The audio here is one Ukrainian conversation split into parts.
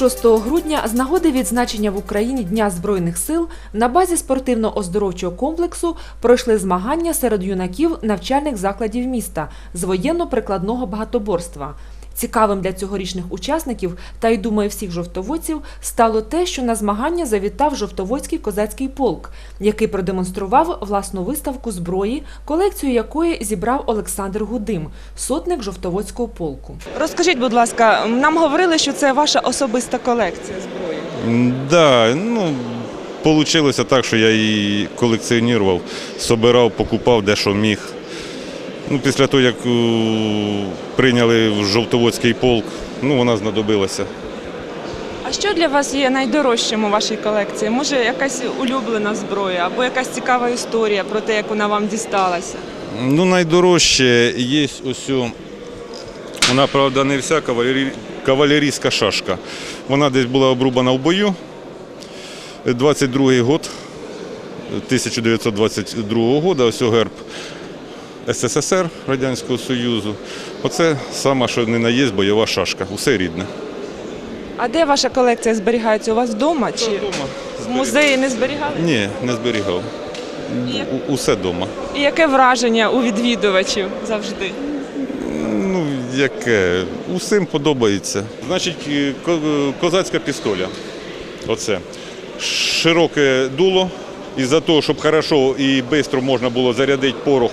26 грудня з нагоди відзначення в Україні Дня Збройних сил на базі спортивно-оздоровчого комплексу пройшли змагання серед юнаків навчальних закладів міста з воєнно-прикладного багатоборства. Цікавим для цьогорічних учасників та й думаю всіх жовтоводців стало те, що на змагання завітав жовтоводський козацький полк, який продемонстрував власну виставку зброї, колекцію якої зібрав Олександр Гудим, сотник жовтоводського полку. Розкажіть, будь ласка, нам говорили, що це ваша особиста колекція зброї. Да, ну, получилося так, що я її колекціонував, собирав, покупав де що міг. Ну, після того, як е, прийняли в Жовтоводський полк, ну, вона знадобилася. А що для вас є найдорожчим у вашій колекції? Може, якась улюблена зброя або якась цікава історія про те, як вона вам дісталася? Ну, найдорожче є ось. Вона, правда, не вся кавалері... кавалерійська шашка. Вона десь була обрубана в бою. 22-й год, 1922 года, ось герб СССР Радянського Союзу. Оце сама, що не на є бойова шашка. Усе рідне. А де ваша колекція зберігається? У вас вдома чи в музеї не зберігали? Ні, не зберігав. У- Усе вдома. І яке враження у відвідувачів завжди? Ну, яке? Усім подобається. Значить, е, е, козацька пістоля. Оце. Широке дуло. І за того, щоб хорошо і швидко можна було зарядити порох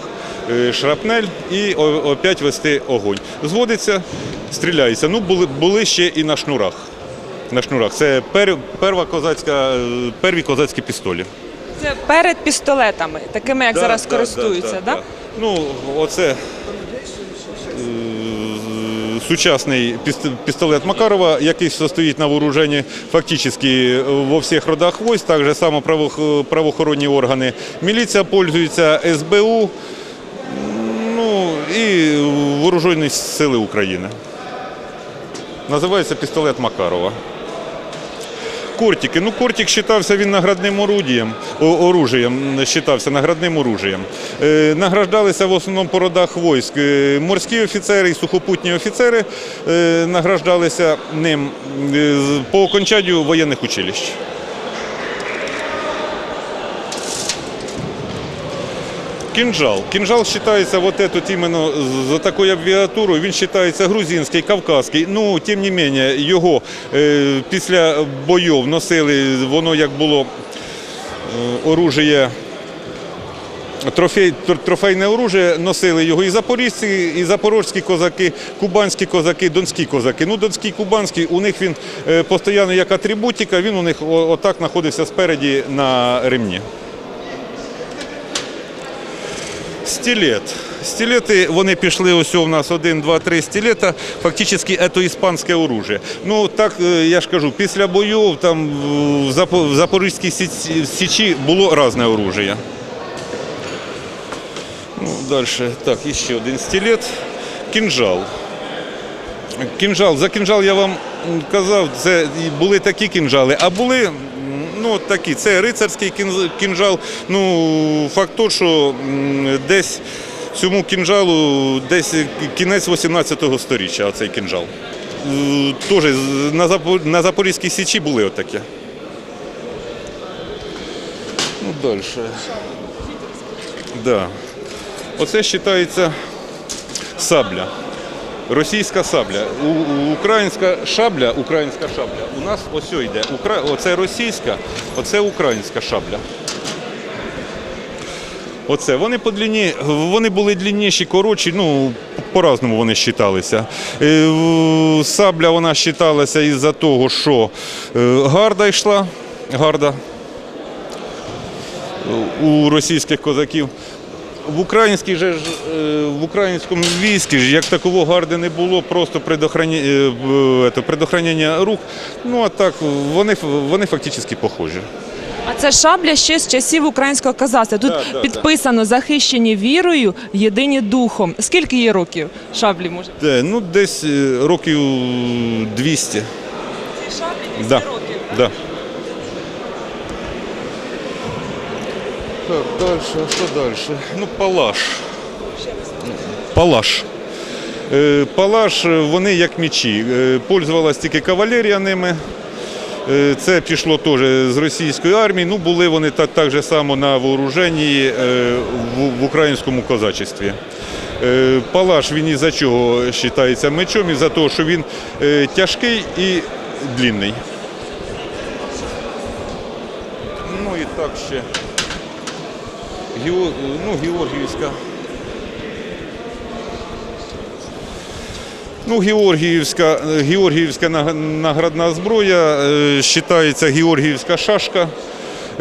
шрапнель і опять вести огонь. Зводиться, стріляється. Ну, були, були ще і на шнурах. На шнурах. Це пер, перва козацька, е, перві козацькі пістолі. Це перед пістолетами, такими, як Да, зараз да, користуються, да, так? да. Ну, оце е, сучасний пістолет Макарова, який стоїть на вооруженні фактично во всіх родах войск, так же само правоохоронні органи. Міліція пользується СБУ, і Вооружені сили України. Називається пістолет Макарова. Кортики. Ну, кортик вважався він наградним орудієм, оружієм, вважався наградним оружієм. Е, награждалися в основному по родах військ. Е, морські офіцери і сухопутні офіцери е, награждалися ним е, по окончанню воєнних училищ. Кинжал. Кинжал вважається вот этот именно за такою абвіатурою, він вважається грузинський, кавказький. Ну, тим не менше, його е, після бойов носили, воно як було е, оружие, трофей, трофейне оружие, носили його і запорізьці, і запорозькі козаки, кубанські козаки, донські козаки. Ну, донський, кубанський, у них він е, постійно як атрибутика, він у них отак знаходився спереді на ремні. Стилет. Стилети, вони пішли ось у нас один, два, три стилета. Фактично це іспанське оружие. Ну так е, я ж кажу, після бойов там в Запорізькій Січі було різне оружие. Ну, далі. Так, ще один стилет. Кінжал. Кінжал. За кінжал я вам казав, це були такі кінжали, а були ну, от такі. Це рицарський кінжал. Ну, факт то, що десь цьому кінжалу десь кінець 18 століття, оцей кінжал. Е, Теж на Запорізькій Січі були отакі. Ну, далі. Да. Оце вважається сабля. Російська сабля. У, у- українська шабля, українська шабля. У нас ось йде. Укра... Оце російська, оце українська шабля. Оце. Вони по длині, вони були длинніші, коротші, ну, по-разному вони вважалися. Е, Сабля вона вважалася із-за того, що е, гарда йшла, гарда е, у російських козаків. В українській же е, в українському війську ж як такого гарди не було, просто е, предохранення рук. Ну а так вони, вони фактично похожі. А це шабля ще з часів українського казацтва. Тут Да, да, підписано захищені вірою, єдині духом. Скільки їй років шаблі може? Де, ну, десь е, років 200. Цій шаблі Да. Да. Так, далі, а що далі? Ну, палаш. Палаш. Е, Палаш, е, вони як мечі. Е, Пользувалась тільки кавалерія ними. Це пішло теж з російської армії. Ну, були вони так, так же само на вооруженні в, українському козачестві. Палаш він із-за чого вважається мечом? Із-за того, що він тяжкий і длинний. Ну і так ще. Ну, Георгіївська. Ну, Георгіївська, Георгіївська наградна зброя, вважається Георгіївська шашка.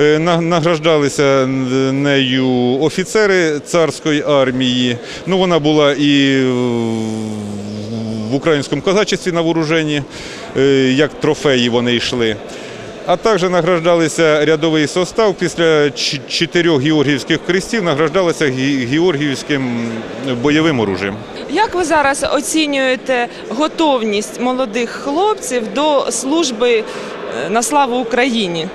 Е, Награждалися нею офіцери царської армії. Ну, вона була і в українському козачестві на вооруженні, е, як трофеї вони йшли А також награждалися рядовий состав після ч- чотирьох георгіївських крестів, награждалися ге- георгіївським бойовим оружием. Як ви зараз оцінюєте готовність молодих хлопців до служби е, на славу Україні?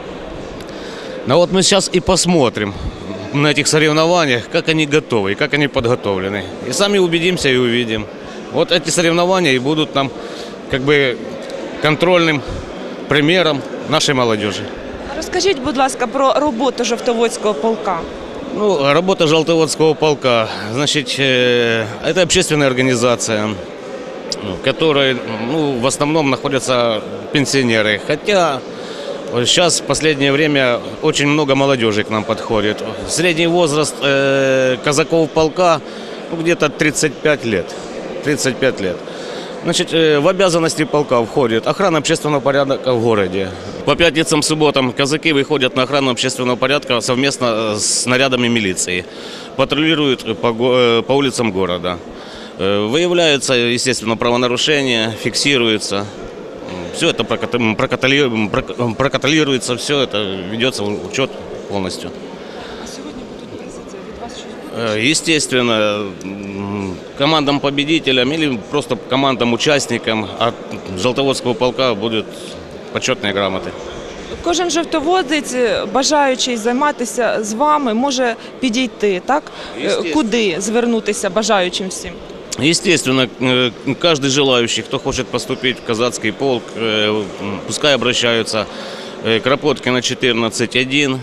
Ну вот мы сейчас и посмотрим на этих соревнованиях, как они готовы и как они подготовлены. И сами убедимся и увидим. Вот эти соревнования и будут нам как бы контрольным примером нашей молодежи. Розкажіть, будь ласка, про роботу жовтоводського полка. Ну, работа Желтоводского полка, значит, э, это общественная организация, ну, в которой ну, в основном находятся пенсионеры. Хотя вот сейчас в последнее время очень много молодежи к нам подходит. Средний возраст э, казаков полка ну, где-то 35 лет. 35 лет. Значит, э, в обязанности полка входит охрана общественного порядка в городе. По пятницам, субботам казаки выходят на охрану общественного порядка совместно э, с нарядами милиции. Патрулируют по, э, по улицам города. Выявляются, естественно, правонарушения, фиксируются. Все это проката- прокатали- прок- прокаталируется, все это ведется учет полностью. Естественно, м, командам победителям или просто командам участникам от Желтоводского полка будут почетные грамоты. Кожен жовтоводець, е, бажаючий займатися з вами, може підійти, так? Е, Естественно. Куди звернутися бажаючим всім? Естественно, э, каждый желающий, кто хочет поступить в казацкий полк, э, м, пускай обращаются э, к Кропоткина 14.1, э,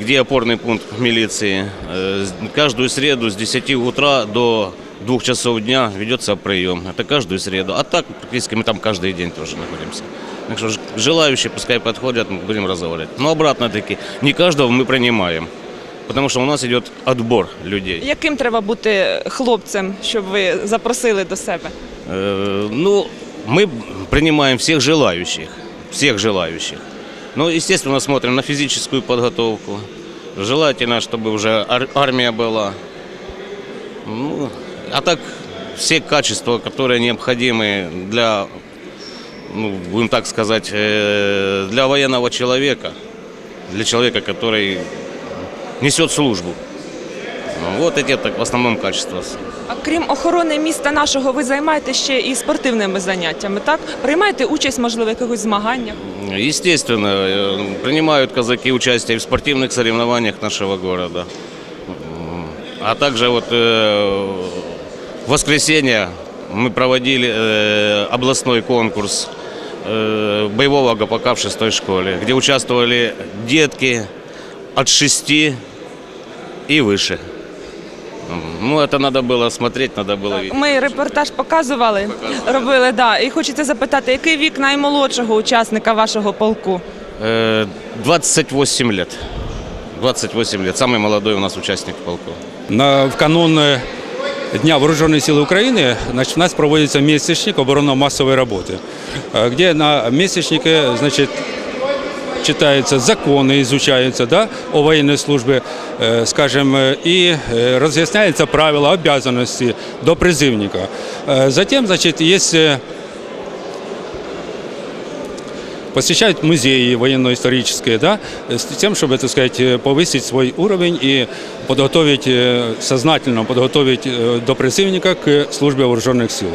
где опорный пункт милиции. Э, с- Каждую среду с 10 утра до 2 часов дня ведется прием. Это каждую среду. А так, практически мы там каждый день тоже находимся. Так что ж- желающие пускай подходят, мы будем разговаривать. Но обратно-таки, не каждого мы принимаем. Потому что у нас идет отбор людей. Яким треба бути хлопцем, щоб ви запросили до себе? Э, Ну, мы принимаем всех желающих, всех желающих. Ну, естественно, смотрим на физическую подготовку. Желательно, чтобы уже ар- армия была. Ну, а так все качества, которые необходимы для, ну, будем так сказать, э, для военного человека, для человека, который несет службу. Ну, Вот эти так, в основном качества. А крім охорони міста нашого, ви займаєтеся ще і спортивними заняттями, так? Приймаєте участь, можливо, в якихось змаганнях? Естественно, э, принимают казаки участие в спортивных соревнованиях нашего города. М, А также вот э, в воскресенье мы проводили э, областной конкурс э, боевого ГПК в шестой школе, где участвовали детки от 6 и выше. М, Ну, это надо было смотреть, надо было видеть. Ми репортаж показували, робили, да. І хочеться запитати, який вік наймолодшого учасника вашого полку? Э, 28 лет. 28 лет. Самый молодой у нас участник полку. На, в канун е, Дня Вооруженных сил Украины значит, у нас проводится месячник оборонно-массовой работы, э, где на месячнике значит, читаются законы, изучаются да, о военной службе, э, скажем, э, и э, разъясняются правила, обязанности до призывника. Э, Затем, значит, есть э, посещают музеи военно-исторические, да, с тем, чтобы, так сказать, э, повысить свой уровень и подготовить, э, сознательно подготовить э, до призывника к службе вооруженных сил.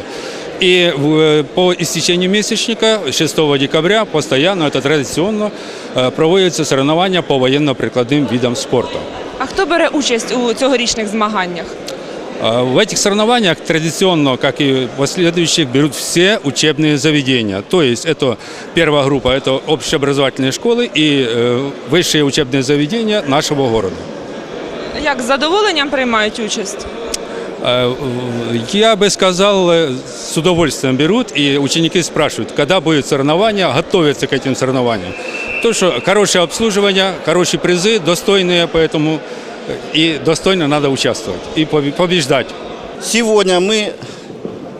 И в- э, по истечении месячника 6 декабря постоянно, это традиционно, э, проводятся соревнования по военно-прикладным видам спорта. А хто бере участь у цьогорічних змаганнях? А В этих соревнованиях традиционно, как и в последующих, берут все учебные заведения. То есть это первая группа, это общеобразовательные школы и э, высшие учебные заведения нашего города. Як з задоволенням приймають участь? Э, Я бы сказал, э, с удовольствием берут, и ученики спрашивают, когда будет соревнования, готовятся к этим соревнованиям. То, что хорошее обслуживание, хорошие призы, достойные, поэтому э, и достойно надо участвовать и побе- побеждать. Сегодня мы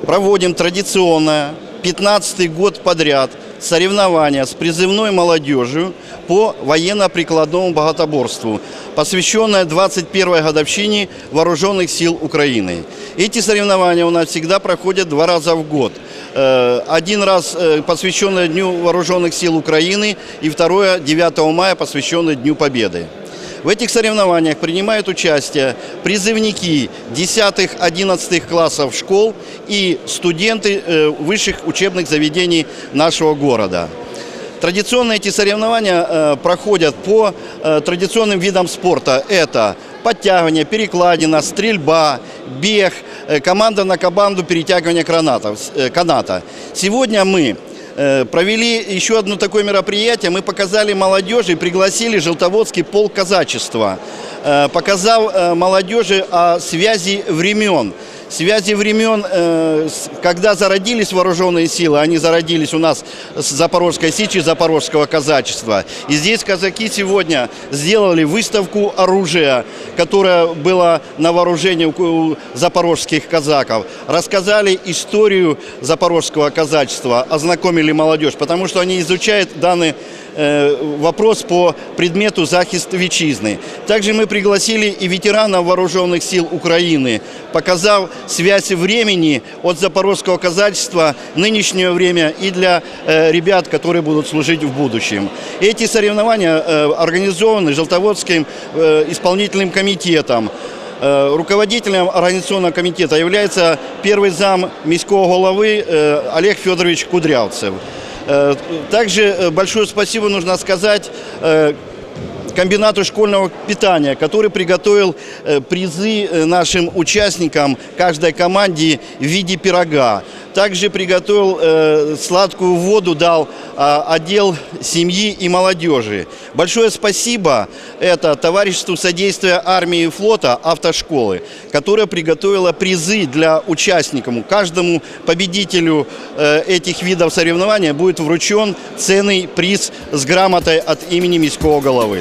проводим традиционное 15 год подряд соревнования с призывной молодежью по военно-прикладному боготоборству, посвященное 21-й годовщине Вооруженных сил Украины. Эти соревнования у нас всегда проходят два раза в год. Э, Один раз э, посвященный Дню Вооруженных сил Украины и второе 9 мая посвященное Дню Победы. В этих соревнованиях принимают участие призывники 10-11 классов школ и студенты э, высших учебных заведений нашего города. Традиционно эти соревнования э, проходят по э, традиционным видам спорта. Это подтягивание, перекладина, стрельба, бег, команда на команду перетягивание каната. Сегодня мы провели еще одно такое мероприятие. Мы показали молодежи, пригласили Желтоводский полк казачества, э, показал э, молодежи о связи времен. Связи времен, э, когда зародились вооруженные силы, они зародились у нас с Запорожской Сечи, Запорожского казачества. И здесь казаки сегодня сделали выставку оружия, которая была на вооружении у- запорожских казаков. Рассказали историю запорожского казачества, ознакомили молодежь, потому что они изучают данный э, вопрос по предмету захист вітчизни. Также мы пригласили и ветеранов вооруженных сил Украины, показав связь времени от запорожского казачества нынешнее время и для э, ребят, которые будут служить в будущем. Эти соревнования э, организованы Желтоводским э, исполнительным комитетом. Э, Руководителем организационного комитета является первый зам міського головы э, Олег Федорович Кудрявцев. Э, Также э, большое спасибо нужно сказать э, комбинату школьного питания, который приготовил э, призы э, нашим участникам, каждой команде в виде пирога. Также приготовил э, сладкую воду, дал а, отдел семьи и молодежи. Большое спасибо это товариществу содействия армии и флота автошколы, которое приготовило призы для участников. Каждому победителю э, этих видов соревнования будет вручен ценный приз с грамотой от имени міського головы.